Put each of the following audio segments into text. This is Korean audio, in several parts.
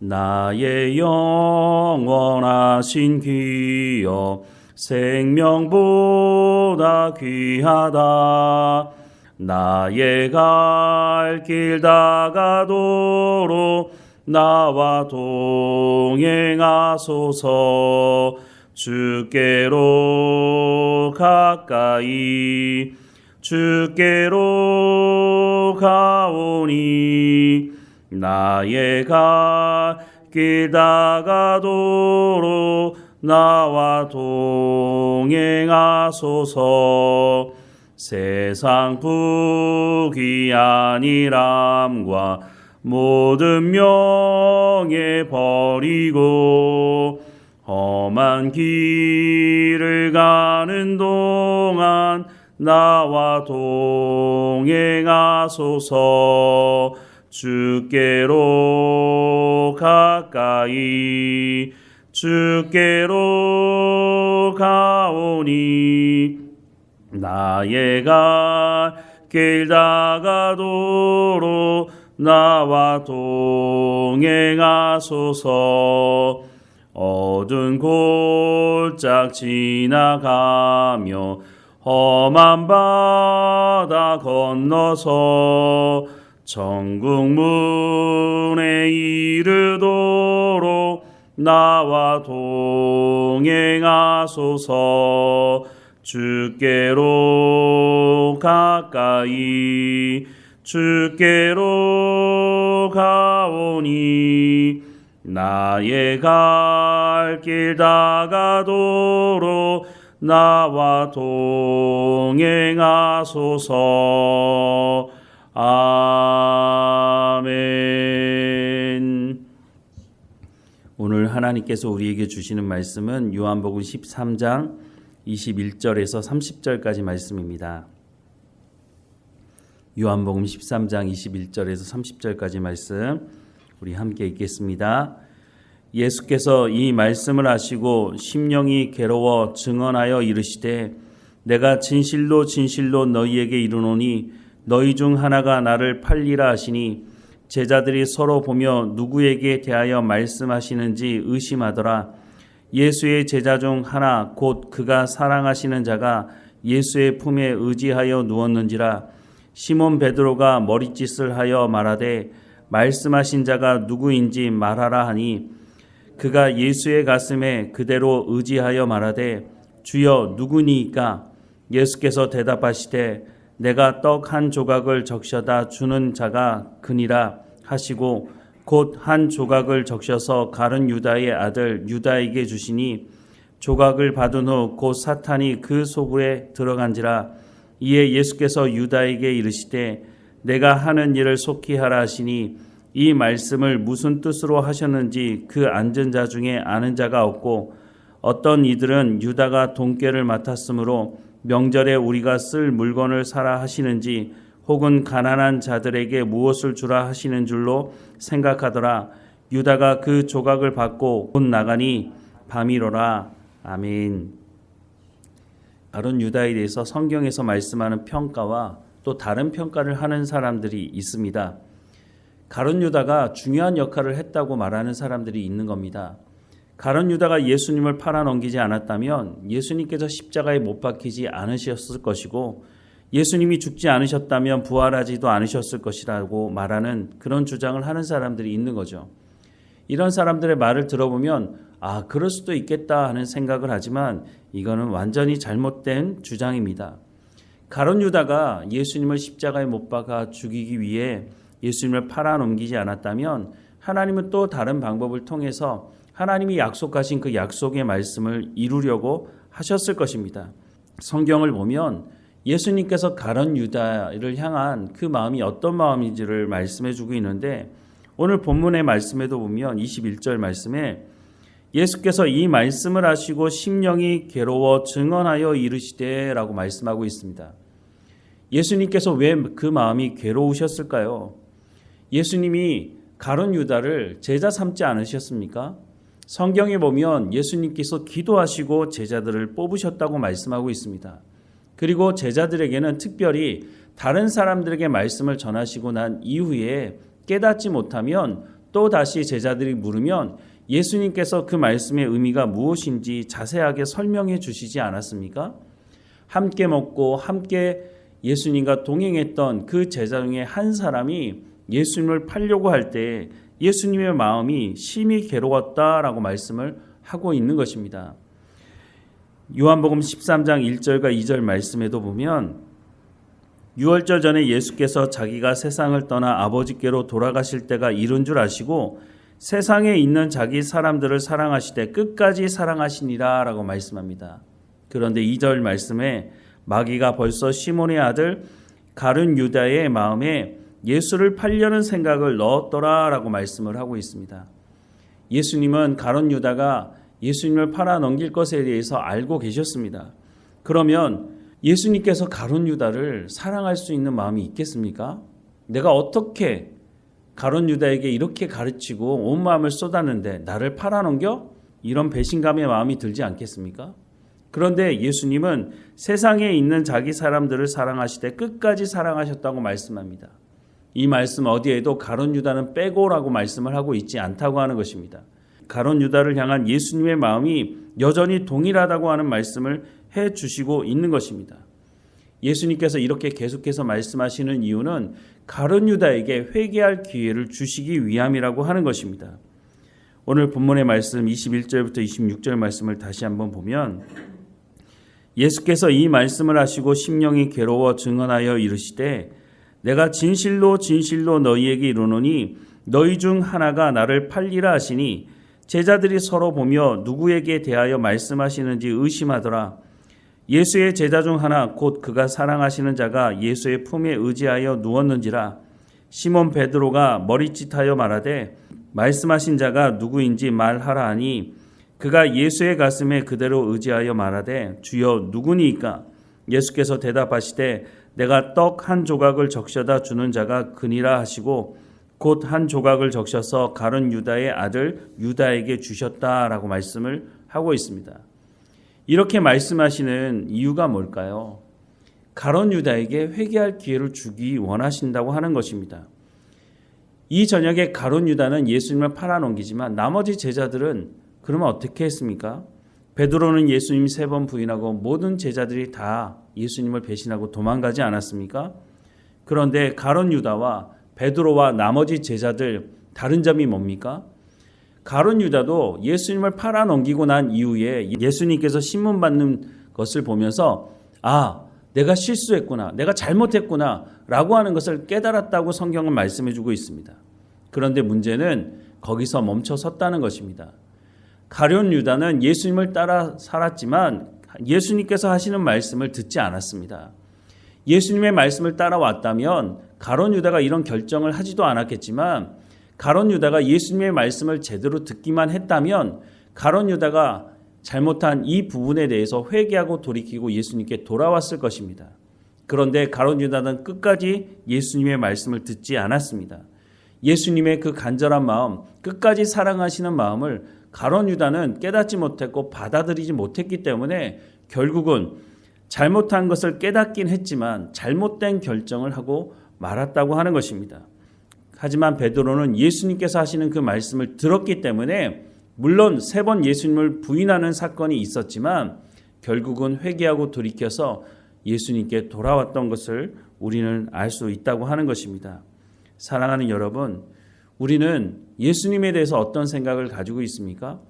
나의 영원하신 귀여 생명보다 귀하다. 나의 갈 길 다가도록 나와 동행하소서. 주께로 가까이 주께로 가오니 나의 갈길 다가도록 나와 동행하소서. 세상 부귀한이람과 모든 명예 버리고 험한 길을 가는 동안 나와 동행하소서 주께로 가까이 주께로 가오니 나의 갈길 다가도록 나와 동행하소서. 어두운 골짝 지나가며 험한 바다 건너서 천국 문에 이르도록 나와 동행하소서. 주께로 가까이 주께로 가오니 나의 갈 길 다가도록 나와 동행하소서 아멘. 오늘 하나님께서 우리에게 주시는 말씀은 요한복음 13장 21절에서 30절까지 말씀입니다. 요한복음 13장 21절에서 30절까지 말씀 우리 함께 읽겠습니다. 예수께서 이 말씀을 하시고 심령이 괴로워 증언하여 이르시되 내가 진실로 진실로 너희에게 이르노니 너희 중 하나가 나를 팔리라 하시니 제자들이 서로 보며 누구에게 대하여 말씀하시는지 의심하더라. 예수의 제자 중 하나 곧 그가 사랑하시는 자가 예수의 품에 의지하여 누웠는지라 시몬 베드로가 머리짓을 하여 말하되 말씀하신 자가 누구인지 말하라 하니 그가 예수의 가슴에 그대로 의지하여 말하되 주여 누구니이까 예수께서 대답하시되 내가 떡 한 조각을 적셔다 주는 자가 그니라 하시고 곧 한 조각을 적셔서 가른 유다의 아들 유다에게 주시니 조각을 받은 후 곧 사탄이 그 속에 들어간지라 이에 예수께서 유다에게 이르시되 내가 하는 일을 속히 하라 하시니 이 말씀을 무슨 뜻으로 하셨는지 그 앉은 자 중에 아는 자가 없고 어떤 이들은 유다가 돈깨를 맡았으므로 명절에 우리가 쓸 물건을 사라 하시는지 혹은 가난한 자들에게 무엇을 주라 하시는 줄로 생각하더라. 유다가 그 조각을 받고 곧 나가니 밤이로라. 아멘. 다른 유다에 대해서 성경에서 말씀하는 평가와 또 다른 평가를 하는 사람들이 있습니다. 가론 유다가 중요한 역할을 했다고 말하는 사람들이 있는 겁니다. 가론 유다가 예수님을 팔아 넘기지 않았다면 예수님께서 십자가에 못 박히지 않으셨을 것이고 예수님이 죽지 않으셨다면 부활하지도 않으셨을 것이라고 말하는 그런 주장을 하는 사람들이 있는 거죠. 이런 사람들의 말을 들어보면 아, 그럴 수도 있겠다 하는 생각을 하지만 이거는 완전히 잘못된 주장입니다. 가론 유다가 예수님을 십자가에 못 박아 죽이기 위해 예수님을 팔아 넘기지 않았다면 하나님은 또 다른 방법을 통해서 하나님이 약속하신 그 약속의 말씀을 이루려고 하셨을 것입니다. 성경을 보면 예수님께서 가론 유다를 향한 그 마음이 어떤 마음인지를 말씀해 주고 있는데 오늘 본문의 말씀에도 보면 21절 말씀에 예수께서 이 말씀을 하시고 심령이 괴로워 증언하여 이르시되라고 말씀하고 있습니다. 예수님께서 왜 그 마음이 괴로우셨을까요? 예수님이 가론 유다를 제자 삼지 않으셨습니까? 성경에 보면 예수님께서 기도하시고 제자들을 뽑으셨다고 말씀하고 있습니다. 그리고 제자들에게는 특별히 다른 사람들에게 말씀을 전하시고 난 이후에 깨닫지 못하면 또 다시 제자들이 물으면 예수님께서 그 말씀의 의미가 무엇인지 자세하게 설명해 주시지 않았습니까? 함께 먹고 함께 예수님과 동행했던 그 제자 중에 한 사람이 예수님을 팔려고 할 때 예수님의 마음이 심히 괴로웠다라고 말씀을 하고 있는 것입니다. 요한복음 13장 1절과 2절 말씀에도 보면 6월절 전에 예수께서 자기가 세상을 떠나 아버지께로 돌아가실 때가 이른 줄 아시고 세상에 있는 자기 사람들을 사랑하시되 끝까지 사랑하시니라 라고 말씀합니다. 그런데 2절 말씀에 마귀가 벌써 시몬의 아들 가룟 유다의 마음에 예수를 팔려는 생각을 넣었더라라고 말씀을 하고 있습니다. 예수님은 가론 유다가 예수님을 팔아 넘길 것에 대해서 알고 계셨습니다. 그러면 예수님께서 가론 유다를 사랑할 수 있는 마음이 있겠습니까? 내가 어떻게 가론 유다에게 이렇게 가르치고 온 마음을 쏟았는데 나를 팔아 넘겨? 이런 배신감의 마음이 들지 않겠습니까? 그런데 예수님은 세상에 있는 자기 사람들을 사랑하시되 끝까지 사랑하셨다고 말씀합니다. 이 말씀 어디에도 가론 유다는 빼고라고 말씀을 하고 있지 않다고 하는 것입니다. 가론 유다를 향한 예수님의 마음이 여전히 동일하다고 하는 말씀을 해 주시고 있는 것입니다. 예수님께서 이렇게 계속해서 말씀하시는 이유는 가론 유다에게 회개할 기회를 주시기 위함이라고 하는 것입니다. 오늘 본문의 말씀 21절부터 26절 말씀을 다시 한번 보면 예수께서 이 말씀을 하시고 심령이 괴로워 증언하여 이르시되 내가 진실로 진실로 너희에게 이르노니 너희 중 하나가 나를 팔리라 하시니 제자들이 서로 보며 누구에게 대하여 말씀하시는지 의심하더라. 예수의 제자 중 하나 곧 그가 사랑하시는 자가 예수의 품에 의지하여 누웠는지라 시몬 베드로가 머리짓하여 말하되 말씀하신 자가 누구인지 말하라 하니 그가 예수의 가슴에 그대로 의지하여 말하되 주여 누구니이까 예수께서 대답하시되 내가 떡 한 조각을 적셔다 주는 자가 그니라 하시고 곧 한 조각을 적셔서 가른 유다의 아들 유다에게 주셨다라고 말씀을 하고 있습니다. 이렇게 말씀하시는 이유가 뭘까요? 가론 유다에게 회개할 기회를 주기 원하신다고 하는 것입니다. 이 저녁에 가론 유다는 예수님을 팔아넘기지만 나머지 제자들은 그러면 어떻게 했습니까? 베드로는 예수님 세번 부인하고 모든 제자들이 다 예수님을 배신하고 도망가지 않았습니까? 그런데 가론 유다와 베드로와 나머지 제자들 다른 점이 뭡니까? 가론 유다도 예수님을 팔아 넘기고 난 이후에 예수님께서 신문 받는 것을 보면서 아, 내가 실수했구나. 내가 잘못했구나. 라고 하는 것을 깨달았다고 성경은 말씀해 주고 있습니다. 그런데 문제는 거기서 멈춰 섰다는 것입니다. 가련 유다는 예수님을 따라 살았지만 예수님께서 하시는 말씀을 듣지 않았습니다. 예수님의 말씀을 따라왔다면 가론 유다가 이런 결정을 하지도 않았겠지만 가론 유다가 예수님의 말씀을 제대로 듣기만 했다면 가론 유다가 잘못한 이 부분에 대해서 회개하고 돌이키고 예수님께 돌아왔을 것입니다. 그런데 가론 유다는 끝까지 예수님의 말씀을 듣지 않았습니다. 예수님의 그 간절한 마음, 끝까지 사랑하시는 마음을 가론 유다는 깨닫지 못했고 받아들이지 못했기 때문에 결국은 잘못한 것을 깨닫긴 했지만 잘못된 결정을 하고 말았다고 하는 것입니다. 하지만 베드로는 예수님께서 하시는 그 말씀을 들었기 때문에 물론 세 번 예수님을 부인하는 사건이 있었지만 결국은 회개하고 돌이켜서 예수님께 돌아왔던 것을 우리는 알 수 있다고 하는 것입니다. 사랑하는 여러분, 우리는 예수님에 대해서 어떤 생각을 가지고 있습니까?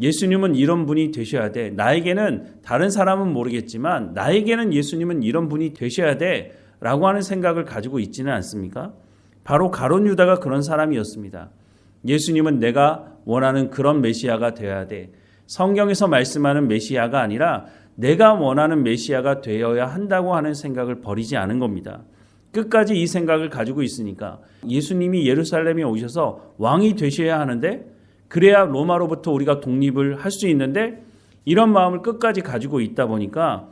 예수님은 이런 분이 되셔야 돼. 나에게는 다른 사람은 모르겠지만 나에게는 예수님은 이런 분이 되셔야 돼. 라고 하는 생각을 가지고 있지는 않습니까? 바로 가론 유다가 그런 사람이었습니다. 예수님은 내가 원하는 그런 메시아가 되어야 돼. 성경에서 말씀하는 메시아가 아니라 내가 원하는 메시아가 되어야 한다고 하는 생각을 버리지 않은 겁니다. 끝까지 이 생각을 가지고 있으니까 예수님이 예루살렘에 오셔서 왕이 되셔야 하는데 그래야 로마로부터 우리가 독립을 할 수 있는데 이런 마음을 끝까지 가지고 있다 보니까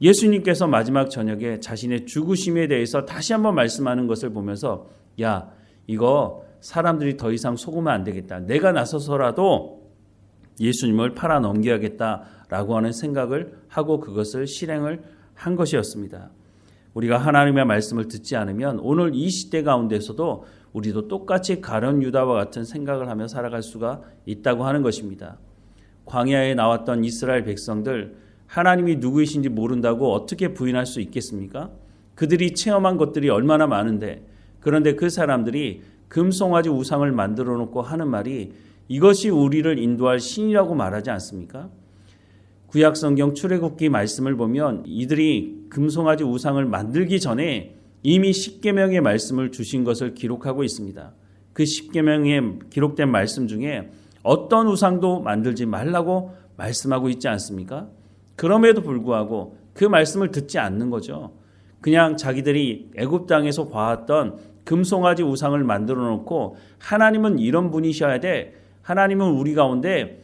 예수님께서 마지막 저녁에 자신의 죽으심에 대해서 다시 한번 말씀하는 것을 보면서 야, 이거 사람들이 더 이상 속으면 안 되겠다. 내가 나서서라도 예수님을 팔아 넘겨야겠다라고 하는 생각을 하고 그것을 실행을 한 것이었습니다. 우리가 하나님의 말씀을 듣지 않으면 오늘 이 시대 가운데서도 우리도 똑같이 가련 유다와 같은 생각을 하며 살아갈 수가 있다고 하는 것입니다. 광야에 나왔던 이스라엘 백성들 하나님이 누구이신지 모른다고 어떻게 부인할 수 있겠습니까? 그들이 체험한 것들이 얼마나 많은데 그런데 그 사람들이 금송아지 우상을 만들어 놓고 하는 말이 이것이 우리를 인도할 신이라고 말하지 않습니까? 구약 성경 출애굽기 말씀을 보면 이들이 금송아지 우상을 만들기 전에 이미 십계명의 말씀을 주신 것을 기록하고 있습니다. 그 십계명에 기록된 말씀 중에 어떤 우상도 만들지 말라고 말씀하고 있지 않습니까? 그럼에도 불구하고 그 말씀을 듣지 않는 거죠. 그냥 자기들이 애굽 땅에서 봐왔던 금송아지 우상을 만들어 놓고 하나님은 이런 분이셔야 돼. 하나님은 우리 가운데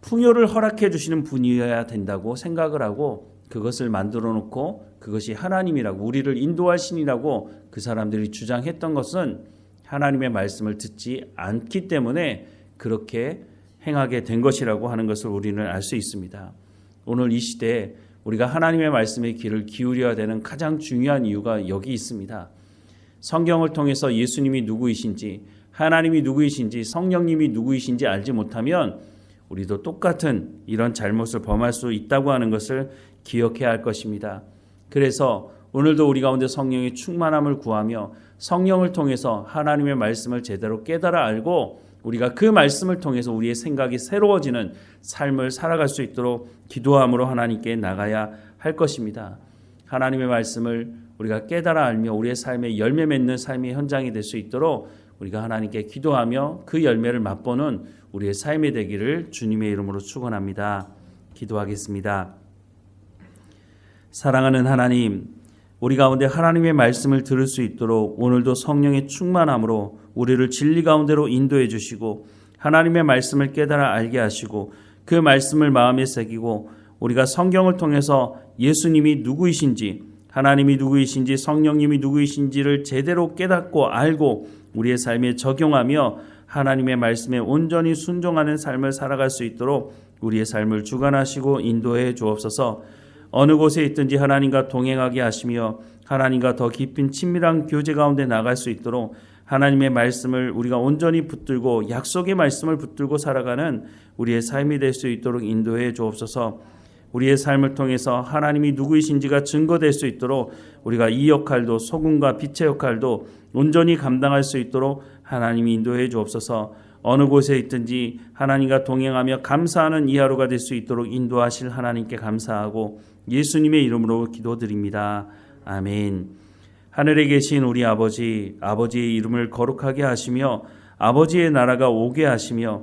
풍요를 허락해 주시는 분이어야 된다고 생각을 하고 그것을 만들어 놓고 그것이 하나님이라고 우리를 인도할 신이라고 그 사람들이 주장했던 것은 하나님의 말씀을 듣지 않기 때문에 그렇게 행하게 된 것이라고 하는 것을 우리는 알 수 있습니다. 오늘 이 시대에 우리가 하나님의 말씀에 귀를 기울여야 되는 가장 중요한 이유가 여기 있습니다. 성경을 통해서 예수님이 누구이신지, 하나님이 누구이신지, 성령님이 누구이신지 알지 못하면 우리도 똑같은 이런 잘못을 범할 수 있다고 하는 것을 기억해야 할 것입니다. 그래서 오늘도 우리 가운데 성령의 충만함을 구하며 성령을 통해서 하나님의 말씀을 제대로 깨달아 알고 우리가 그 말씀을 통해서 우리의 생각이 새로워지는 삶을 살아갈 수 있도록 기도함으로 하나님께 나가야 할 것입니다. 하나님의 말씀을 우리가 깨달아 알며 우리의 삶에 열매 맺는 삶의 현장이 될 수 있도록 우리가 하나님께 기도하며 그 열매를 맛보는 우리의 삶이 되기를 주님의 이름으로 축원합니다. 기도하겠습니다. 사랑하는 하나님, 우리 가운데 하나님의 말씀을 들을 수 있도록 오늘도 성령의 충만함으로 우리를 진리 가운데로 인도해 주시고 하나님의 말씀을 깨달아 알게 하시고 그 말씀을 마음에 새기고 우리가 성경을 통해서 예수님이 누구이신지 하나님이 누구이신지 성령님이 누구이신지를 제대로 깨닫고 알고 우리의 삶에 적용하며 하나님의 말씀에 온전히 순종하는 삶을 살아갈 수 있도록 우리의 삶을 주관하시고 인도해 주옵소서. 어느 곳에 있든지 하나님과 동행하게 하시며 하나님과 더 깊은 친밀한 교제 가운데 나갈 수 있도록 하나님의 말씀을 우리가 온전히 붙들고 약속의 말씀을 붙들고 살아가는 우리의 삶이 될 수 있도록 인도해 주옵소서. 우리의 삶을 통해서 하나님이 누구이신지가 증거될 수 있도록 우리가 이 역할도 소금과 빛의 역할도 온전히 감당할 수 있도록 하나님이 인도해 주옵소서. 어느 곳에 있든지 하나님과 동행하며 감사하는 이 하루가 될 수 있도록 인도하실 하나님께 감사하고 예수님의 이름으로 기도드립니다. 아멘. 하늘에 계신 우리 아버지, 아버지의 이름을 거룩하게 하시며 아버지의 나라가 오게 하시며